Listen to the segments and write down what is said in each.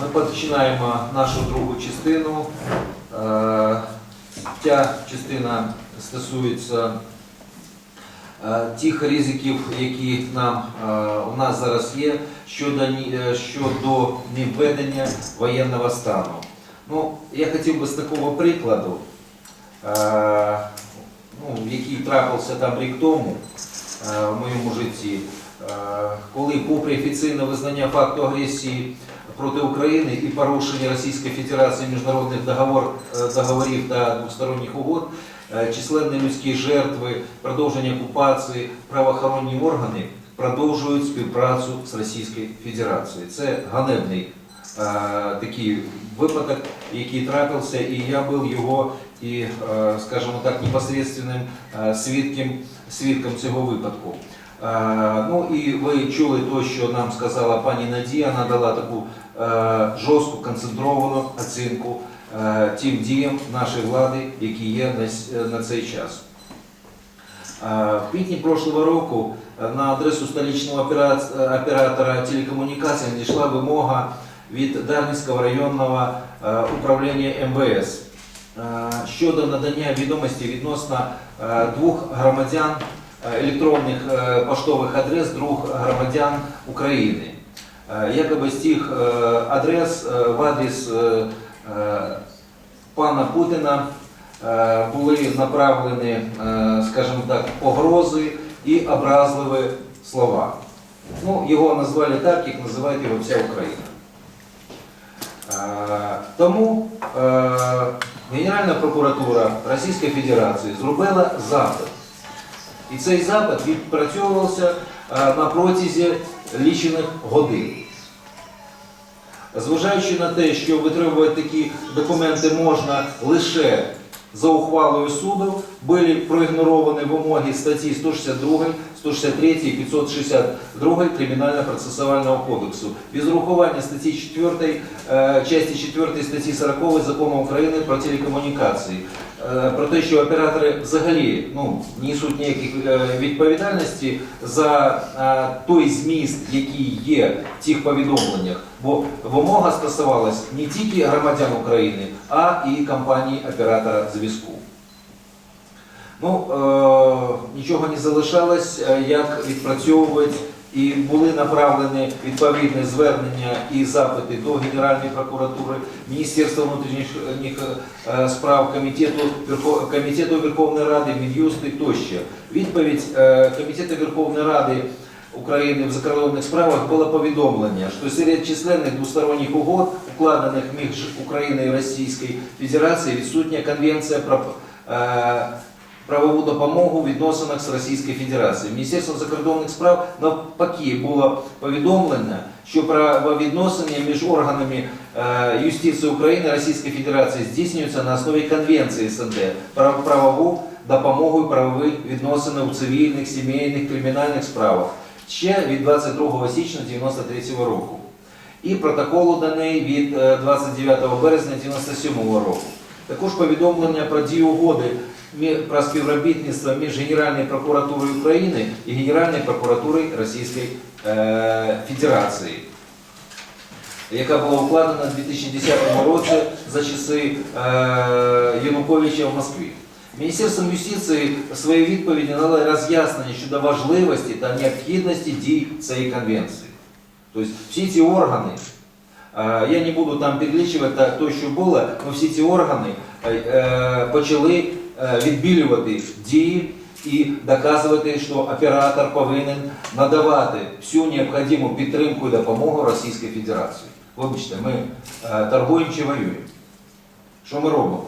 Ми починаємо нашу другу частину. Е, Ця частина стосується е, тих ризиків, які нам, е, у нас зараз є щодо, щодо невведення воєнного стану. Ну, я хотів би з такого прикладу, ну, який трапився там рік тому в моєму житті, коли попри офіційне визнання факту агресії проти України і порушення Російської Федерації міжнародних договор, е, договорів та двосторонніх угод, е, численні людські жертви, продовження окупації, правоохоронні органи продовжують співпрацю з Російською Федерацією. Це ганебний е, такий випадок, який трапився, і я був його і, е, скажімо так, непосредственним е, свідком, свідком цього випадку. Е, Ну і ви чули те, що нам сказала пані Надія, вона дала таку е, жорстку, концентровану оцінку е, тим діям нашої влади, які є на, цей час. В квітні прошлого року на адресу столичного оператора телекомунікацій надійшла вимога від Дарницького районного управління МВС щодо надання відомості відносно двох громадян електронних е, поштових адрес двох громадян України. Е, Якоби з тих е, адрес е, в адрес е, е, пана Путіна е, були направлені, е, скажімо так, погрози і образливі слова. Ну, його назвали так, як називає його вся Україна. Е, Тому е, Генеральна прокуратура Російської Федерації зробила запит. І цей запит відпрацьовувався е, на протязі лічених годин. Зважаючи на те, що витребувати такі документи можна лише за ухвалою суду, були проігноровані вимоги статті 162, 163 і 562 Кримінально-процесуального кодексу. Без урахування статті 4, е, часті 4 статті 40 Закону України про телекомунікації. Е, Про те, що оператори взагалі ну, несуть ніяких е, відповідальності за е, той зміст, який є в цих повідомленнях. Бо вимога стосувалась не тільки громадян України, а і компаній оператора зв'язку. Ну, нічого не залишалось, як відпрацьовувати, і були направлені відповідні звернення і запити до Генеральної прокуратури, Міністерства внутрішніх е, справ, Комітету, Комітету Верховної Ради, Мін'юсти тощо. Відповідь е, Комітету Верховної Ради України в закордонних справах було повідомлення, що серед численних двосторонніх угод, укладених між Україною і Російською Федерацією, відсутня конвенція про е, правову допомогу в відносинах з Російською Федерацією. Міністерством закордонних справ навпаки було повідомлено, що правовідносини між органами е, юстиції України Російської Федерації здійснюються на основі конвенції СНД про правову допомогу і правові відносини у цивільних, сімейних, кримінальних справах ще від 22 січня 1993 року і протоколу неї від е, 29 березня 1997 року. Також повідомлення про дію угоди про співробітництво між Генеральною прокуратурою України і Генеральною прокуратурою Російської е, Федерації, яка була укладена у 2010 році за часи е, Януковича в Москві. Міністерством юстиції в своїй відповіді надали роз'яснення щодо важливості та необхідності дій цієї конвенції. Тобто всі ці органи, е, я не буду там перелічувати те, що було, але всі ці органи почали відбілювати дії і доказувати, що оператор повинен надавати всю необхідну підтримку і допомогу Російській Федерації. Вибачте, ми е, торгуємо чи воюємо. Що ми робимо?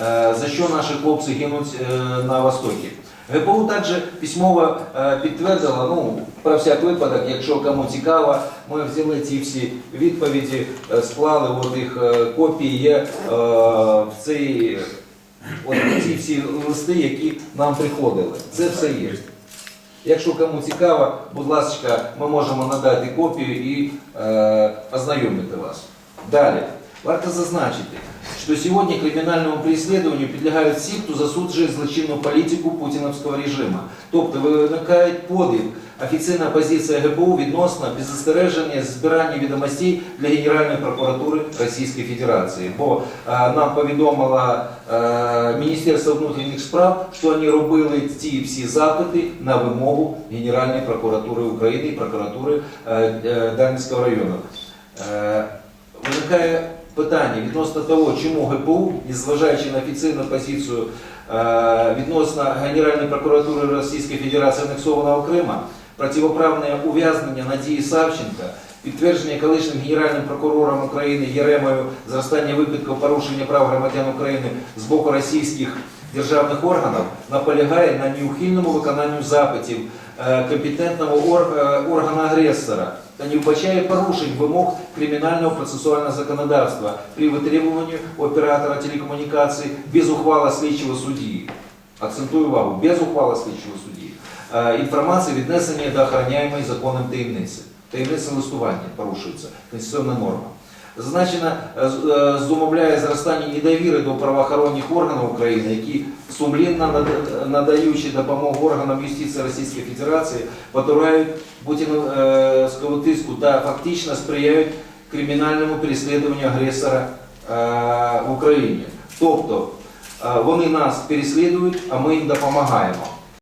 Е, За що наші хлопці гинуть е, на Востокі? ГПУ також письмово е, підтвердила, ну, про всяк випадок, якщо кому цікаво, ми взяли ці всі відповіді, е, склали от їх е, копії е, в цій, от ці всі листи, які нам приходили. Це все є. Якщо кому цікаво, будь ласка, ми можемо надати копію і е, ознайомити вас. Далі. Варто зазначити, що сьогодні кримінальному переслідуванню підлягають всі, хто засуджує злочинну політику путіновського режиму. Тобто виникає подив. Офіційна позиція ГПУ відносно беззастереження збирання відомостей для Генеральної прокуратури Російської Федерації. Бо е, нам повідомило е, Міністерство внутрішніх справ, що вони робили ці всі запити на вимогу Генеральної прокуратури України і прокуратури е, Дарницького району. Е, Виникає питання відносно того, чому ГПУ, незважаючи на офіційну позицію е, відносно Генеральної прокуратури Російської Федерації анексованого Крима, противоправне ув'язнення Надії Савченка, підтвердження колишнім генеральним прокурором України Єремою зростання випадків порушення прав громадян України з боку російських державних органів наполягає на неухильному виконанню запитів е, компетентного е, органу агресора та не вбачає порушень вимог кримінального процесуального законодавства при витребуванні у оператора телекомунікацій без ухвали слідчого судді. Акцентую увагу, без ухвали слідчого судді. Е, Інформація віднесення до охороняємої законом таємниці. Таємниця листування порушується, конституційна норма. Зазначено, е, з- е, зумовляє зростання недовіри до правоохоронних органів України, які сумлінно надаючи допомогу органам юстиції Російської Федерації, потурають путінського тиску та фактично сприяють кримінальному переслідуванню агресора е, в Україні. Тобто е, вони нас переслідують, а ми їм допомагаємо.